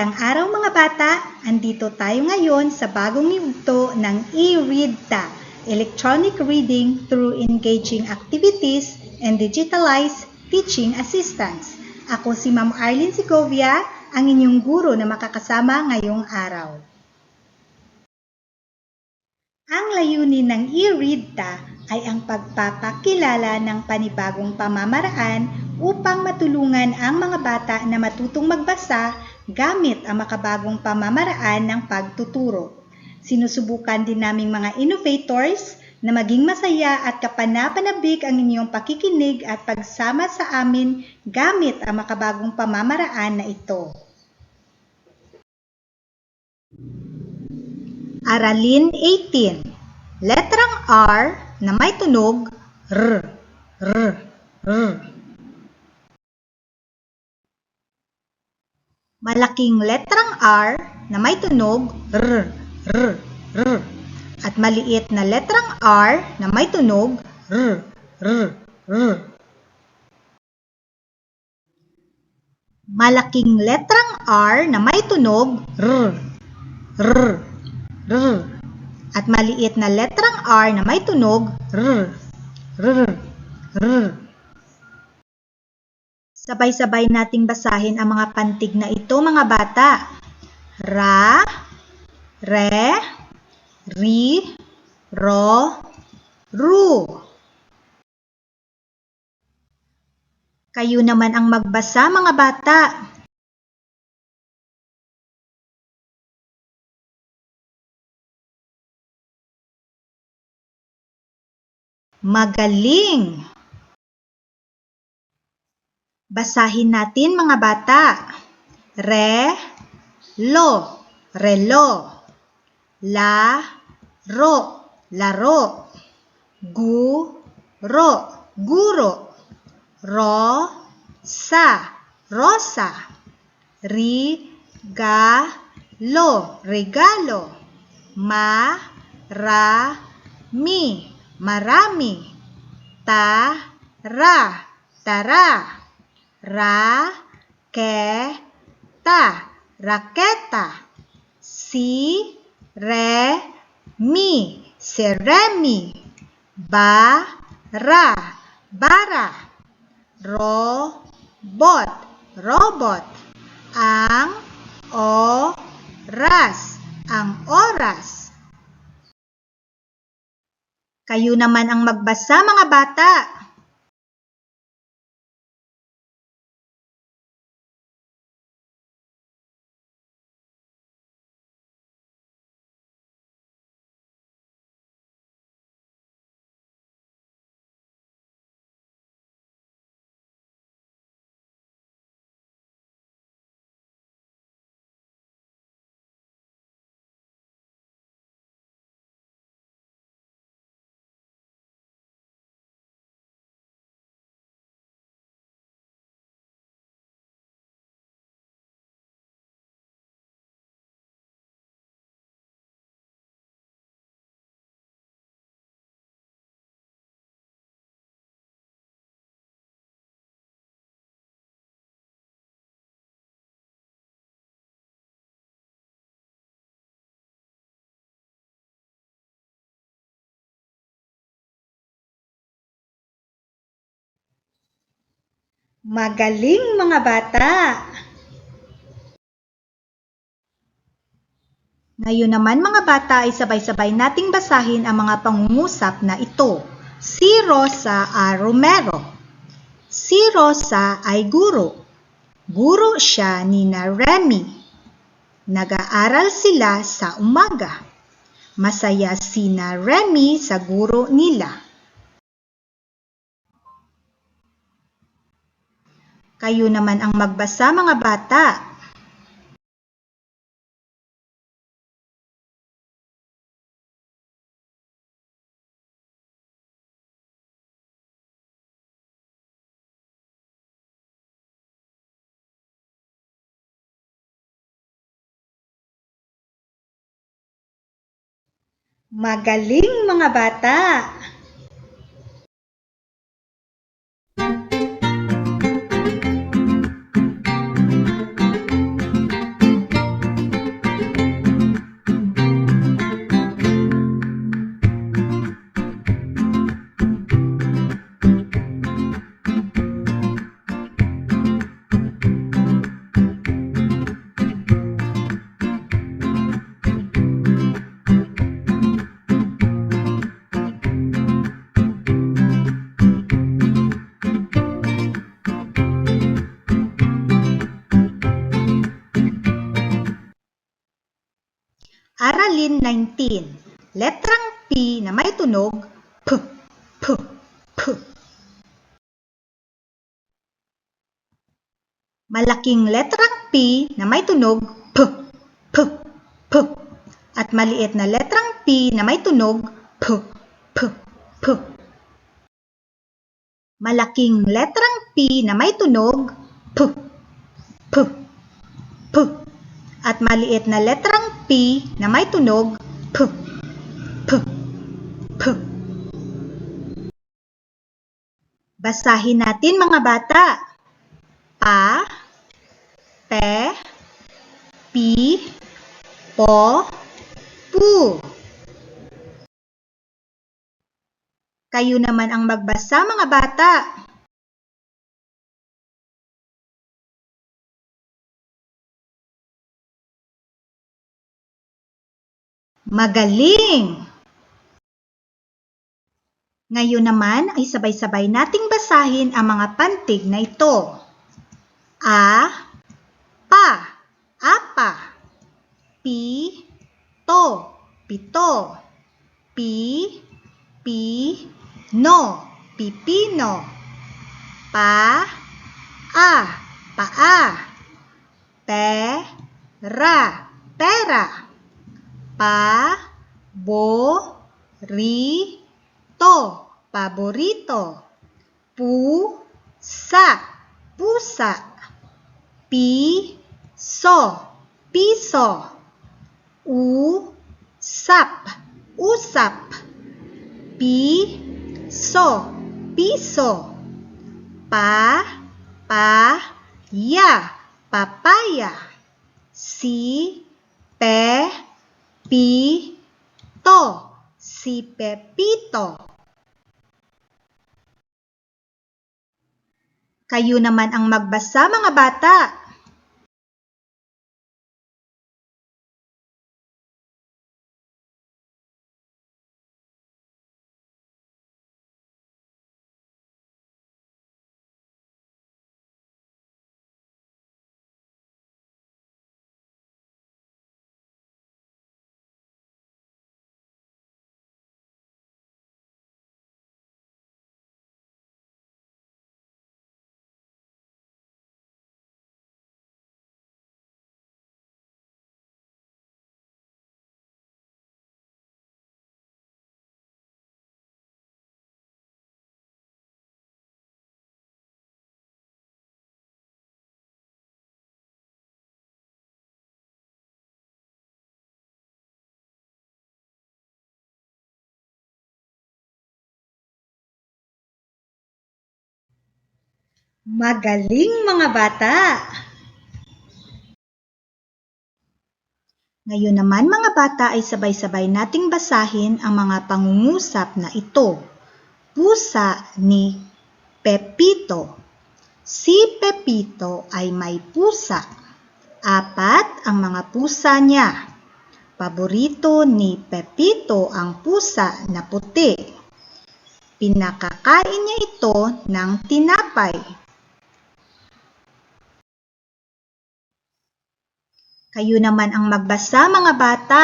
Magandang araw mga bata! Andito tayo ngayon sa bagong yugto ng e-ReadTA, Electronic Reading through Engaging Activities and Digitalized Teaching Assistance. Ako si Ma'am Arlene Segovia, ang inyong guro na makakasama ngayong araw. Ang layunin ng e-ReadTA ay ang pagpapakilala ng panibagong pamamaraan upang matulungan ang mga bata na matutong magbasa gamit ang makabagong pamamaraan ng pagtuturo. Sinusubukan din naming mga innovators na maging masaya at kapanapanabik ang inyong pakikinig at pagsama sa amin gamit ang makabagong pamamaraan na ito. Aralin 18. Letrang R na may tunog R, R, R. Malaking letrang R na may tunog R, R, R. At maliit na letrang R na may tunog R, R, R. Malaking letrang R na may tunog R, R, R. At maliit na letrang R na may tunog R, R, R. Sabay-sabay nating basahin ang mga pantig na ito mga bata. Ra, re, ri, ro, ru. Kayo naman ang magbasa mga bata. Magaling! Basahin natin mga bata. Re, lo, relo. La, ro, laro. Gu, ro, guro. Ro, sa, rosa. Ri, ga, lo, regalo. Ma, ra, mi, marami. Ta, ra, tara. Ra, ke, ta, raketa. Si, re, mi, seremi. Ba, ra, bara. Ro, bot, robot. Ang, o, ras, ang oras. Kayo naman ang magbasa mga bata. Magaling mga bata! Ngayon naman mga bata ay sabay-sabay nating basahin ang mga pangungusap na ito. Si Rosa A. Romero. Si Rosa ay guro. Guro siya ni na Remy. Nag-aaral sila sa umaga. Masaya si na Remy sa guro nila. Kayo naman ang magbasa mga bata. Magaling mga bata! 19. Letrang P na may tunog P, P, P. Malaking letrang P na may tunog P, P, P. At maliit na letrang P na may tunog P, P, P. Malaking letrang P na may tunog P, P, P. At maliit na letrang P na may tunog P, P, P. Basahin natin mga bata. Pa, pe, pi, po, pu. Kayo naman ang magbasa mga bata. Magaling! Ngayon naman ay sabay-sabay nating basahin ang mga pantig na ito. A, pa, apa, pi, to, pito, pi, pi, no, pipino, pa, a, paa, pe, ra, pera, pa, bo, ri, to, paborito, pu, sa, pusa, pi, so, piso, u, sap, usap, pi, so, piso, pa, pa, ya, papaya, si, pe, pi, to, si Pepito. Kayo naman ang magbasa mga bata. Magaling mga bata! Ngayon naman mga bata ay sabay-sabay nating basahin ang mga pangungusap na ito. Pusa ni Pepito. Si Pepito ay may pusa. Apat ang mga pusa niya. Paborito ni Pepito ang pusa na puti. Pinakakain niya ito ng tinapay. Kayo naman ang magbasa mga bata.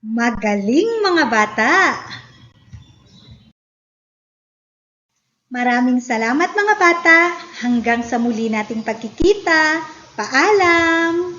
Magaling mga bata! Maraming salamat mga bata. Hanggang sa muli nating pagkikita. Paalam!